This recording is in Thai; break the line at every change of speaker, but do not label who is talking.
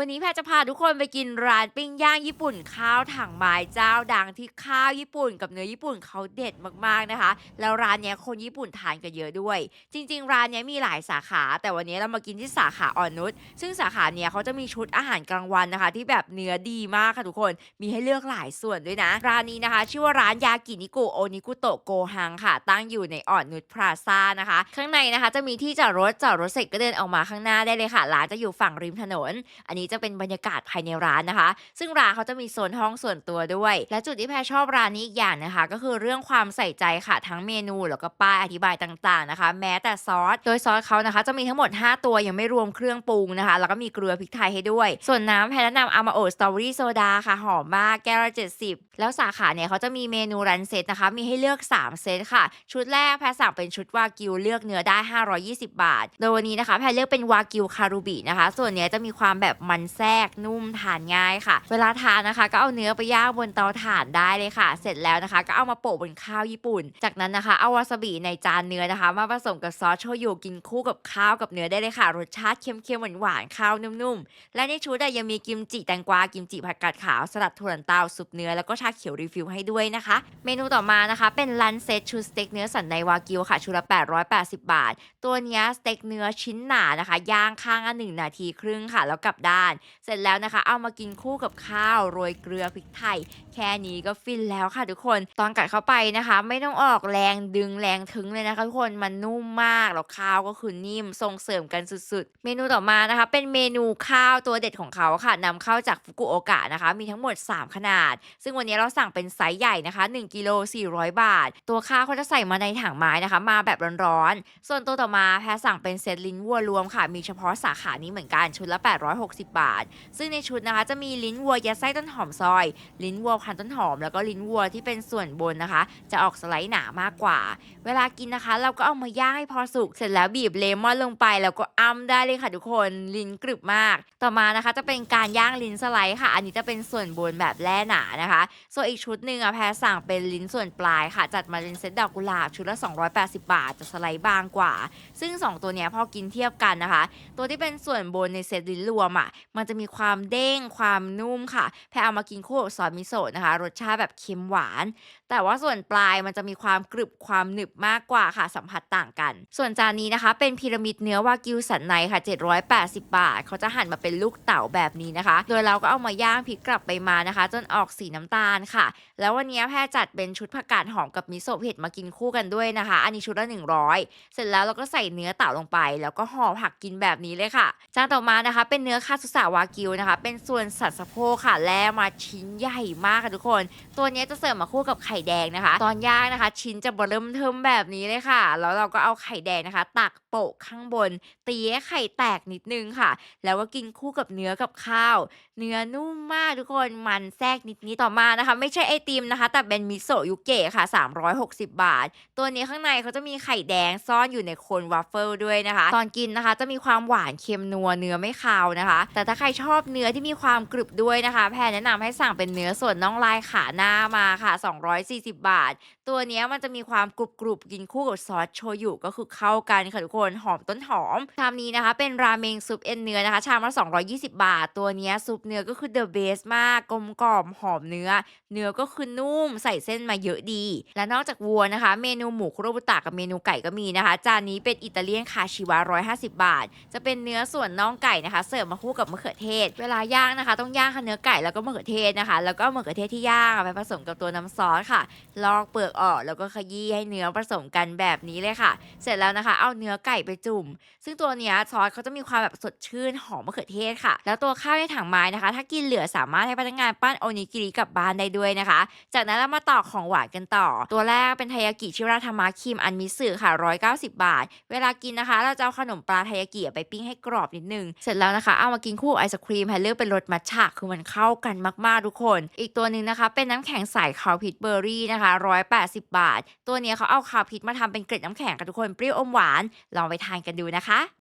วันนี้แพทจะพาทุกคนไปกินร้านปิ้งย่างญี่ปุ่นข้าวถังไม้เจ้าดังที่ข้าวญี่ปุ่นกับเนื้อญี่ปุ่นเขาเด็ดมากๆนะคะ แล้วร้านเนี้ยคนญี่ปุ่นทานกันเยอะด้วย จริง ๆ ร้านเนี้ยมีหลายสาขา แต่วันนี้เรามากินที่สาขาอ่อนนุชซึ่งสาขาเนี้ยเขาจะมีชุดอาหารกลางวันนะคะ ที่แบบเนื้อดีมากค่ะทุกคนมีให้เลือกหลายส่วนด้วยนะร้านนี้นะคะ ชื่อว่าร้านยากินิกุโอนิกุโตะโกฮังค่ะ ตั้งอยู่ในอ่อนนุชพลาซ่านะคะ ข้างในนะคะจะมีที่จอดรถจอดรถเสร็จก็เดินออกมาข้างหน้าได้เลยค่ะร้านจะอยู่ฝั่งริมถนน อันนี้จะเป็นบรรยากาศภายในร้านนะคะ ซึ่งร้านเขาจะมีโซนห้องส่วนตัวด้วย และจุดที่แพรชอบร้านนี้อีกอย่างนะคะ ก็คือเรื่องความใส่ใจค่ะทั้งเมนูแล้วก็ป้ายอธิบายต่างๆนะคะ แม้แต่ซอส โดยซอสเขานะคะจะมีทั้งหมด 5 ตัวยังไม่รวมเครื่องปรุงนะคะ แล้วก็มีเกลือพริกไทยให้ด้วย ส่วนน้ำแพรแนะนำอามาโอสตรอเบอรี่โซดาค่ะหอมมากแก้วละ70 แล้วสาขาเนี่ยเขาจะมีเมนูรันเซตนะคะ มีให้เลือก 3 เซตค่ะ ชุดแรกแพรสั่งเป็นชุดวากิวเลือกเนื้อได้ 520 บาท โดยวันนี้นะคะแพรเลือกเป็นวากิวคารูบินะคะ ส่วนเนี้ยจะมีความแบบมันแทรกนุ่มทานง่ายค่ะ เวลาทานนะคะ ก็เอาเนื้อไปย่างบนเตาถ่านได้เลยค่ะ เสร็จแล้วนะคะ ก็เอามาโปะบนข้าวญี่ปุ่น จากนั้นนะคะเอาวาซาบิในจานเนื้อนะคะ มาผสมกับซอสโชยุกินคู่กับข้าวกับเนื้อได้เลยค่ะ รสชาติเค็มๆหวานๆข้าวนุ่มๆ และในชุดยังมีกิมจิแตงกวากิมจิผักกาดขาวสลัดถั่วลันเตาซุปเนื้อแล้วก็ชาเขียวรีฟิลให้ด้วยนะคะ เมนูต่อมานะคะ เป็นลันเซตชุดสเต็กเนื้อสันในวากิวค่ะชุดละ 880 บาท ตัวนี้สเต็กเนื้อชิ้นหนานะคะ ย่างข้างละหนึ่งนาทีครึ่งค่ะ แล้วกลับด้านเสร็จแล้วนะคะ เอามากินคู่กับข้าวโรยเกลือพริกไทย แค่นี้ก็ฟินแล้วค่ะทุกคน ตอนกัดเข้าไปนะคะ ไม่ต้องออกแรงดึงแรงถึงเลยนะคะทุกคนมันนุ่มมากแล้วข้าวก็คือนิ่มส่งเสริมกันสุดๆ เมนูต่อมานะคะ เป็นเมนูข้าวตัวเด็ดของเขาค่ะนำเข้าจากฟุกุโอกะนะคะ มีทั้งหมด 3 ขนาด ซึ่งวันนี้เราสั่งเป็นไซส์ใหญ่นะคะ1กิโล400 บาท ตัวข้าวเขาจะใส่มาในถังไม้นะคะ มาแบบร้อนๆส่วนตัวต่อมาแพรสั่งเป็นเซตลิ้นวัวรวมค่ะ มีเฉพาะสาขานี้เหมือนกันชุดละ 860บาท ซึ่งในชุดนะคะจะมีลิ้นวัวยัดไส้ต้นหอมซอย ลิ้นวัวพันต้นหอม แล้วก็ลิ้นวัวที่เป็นส่วนบนนะคะ จะออกสไลด์หนามากกว่า เวลากินนะคะ เราก็เอามาย่างให้พอสุก เสร็จแล้วบีบเลมอนลงไป แล้วก็อ้ำได้เลยค่ะทุกคนลิ้นกรึบมาก ต่อมานะคะจะเป็นการย่างลิ้นสไลด์ค่ะ อันนี้จะเป็นส่วนบนแบบแล่หนานะคะ ส่วนอีกชุดหนึ่งอะแพรสั่งเป็นลิ้นส่วนปลายค่ะ จัดมาเป็นเซตดอกกุหลาบชุดละ 280 บาทจะสไลด์บางกว่า ซึ่ง 2 ตัวเนี้ยพอกินเทียบกันนะคะ ตัวที่เป็นส่วนบนในเซตลิ้นรวมอะมันจะมีความเด้งความนุ่มค่ะ แพรเอามากินคู่กับซอสมิโซะนะคะ รสชาติแบบเค็มหวาน แต่ว่าส่วนปลายมันจะมีความกรึบความหนึบมากกว่าค่ะ สัมผัสต่างกัน ส่วนจานนี้นะคะ เป็นพีระมิดเนื้อวากิวสันในค่ะ 780 บาท เขาจะหั่นมาเป็นลูกเต๋าแบบนี้นะคะ โดยเราก็เอามาย่างพลิกกลับไปมานะคะ จนออกสีน้ำตาลค่ะ แล้ววันนี้แพรจัดเป็นชุดผักกาดหอมกับมิโซะเผ็ดมากินคู่กันด้วยนะคะ อันนี้ชุดละ100 เสร็จแล้วเราก็ใส่เนื้อเต่าลงไป แล้วก็ห่อผักกินแบบนี้เลยค่ะ จานต่อมานะคะ เป็นเนื้อคาสุสาวากิวนะคะ เป็นส่วนสัตว์สะโพกค่ะ แล่มาชิ้นใหญ่มากค่ะทุกคน ตัวนี้จะเสิร์ฟมาคู่กับไข่แดงนะคะ ตอนย่างนะคะ ชิ้นจะบเริ่มเทิมแบบนี้เลยค่ะ แล้วเราก็เอาไข่แดงนะคะ ตักโปะข้างบน ตีให้ไข่แตกนิดนึงค่ะ แล้วก็กินคู่กับเนื้อกับข้าว เนื้อนุ่มมากทุกคนมันแทรกนิดนิดๆต่อมานะคะ ไม่ใช่ไอติมนะคะ แต่เป็นมิโซะยุเกะค่ะ 360 บาท ตัวนี้ข้างในเขาจะมีไข่แดงซ่อนอยู่ในโคนวัฟเฟิลด้วยนะคะ ตอนกินนะคะ จะมีความหวานเค็มนัวเนื้อไม่คาวนะคะแต่ถ้าใครชอบเนื้อที่มีความกรึบด้วยนะคะ แพรแนะนำให้สั่งเป็นเนื้อส่วนน่องลายขาหน้ามาค่ะ 240 บาท ตัวนี้มันจะมีความกรุบกรุบกินคู่กับซอสโชยุก็คือเข้ากันค่ะทุกคนหอมต้นหอมชามนี้นะคะ เป็นราเมงซุปเอ็นเนื้อนะคะ ชามละ220 บาท ตัวนี้ซุปเนื้อก็คือเดอะเบสมากกลมกล่อมหอมเนื้อ เนื้อก็คือนุ่มใส่เส้นมาเยอะดี และนอกจากวัวนะคะ เมนูหมูคุโรบุตะกับเมนูไก่ก็มีนะคะ จานนี้เป็นอิตาเลียนคาชิวะ150 บาท จะเป็นเนื้อส่วนน่องไก่นะคะ เสิร์ฟมาคู่กับมะเขือเทศ เวลาย่างนะคะ ต้องย่างค่ะเนื้อไก่แล้วก็มะเขือเทศนะคะ แล้วก็มะเขือเทศที่ย่างอะไปผสมกับตัวน้ำซอสค่ะ ลอกเปลือกออกแล้วก็ขยี้ให้เนื้อผสมกันแบบนี้เลยค่ะ เสร็จแล้วนะคะ เอาเนื้อไก่ไปจุ่ม ซึ่งตัวเนี้ยซอสเขาจะมีความแบบสดชื่นหอมมะเขือเทศค่ะ แล้วตัวข้าวในถังไม้นะคะ ถ้ากินเหลือสามารถให้พนักงานปั้นโอนิกิริกลับบ้านได้ด้วยนะคะ จากนั้นเรามาต่อของหวานกันต่อ ตัวแรกเป็นไทยากิชิราธรรมะครีมอันมิสึค่ะ 190 บาท เวลากินนะคะ เราจะเอาขนมปลาไทยากิไปปิ้งให้กรอบนิดนึง เสร็จแล้วนะคะ เอามากินคู่ไอศครีมแพรเลือกเป็นรสมัทฉะคือมันเข้ากันมากๆทุกคน อีกตัวหนึ่งนะคะ เป็นน้ำแข็งใสคาวพิทเบอร์รี่นะคะ180 บาท ตัวนี้เขาเอาคาวพิทมาทำเป็นเกล็ดน้ำแข็งค่ะทุกคนเปรี้ยวอมหวานลองไปทานกันดูนะคะ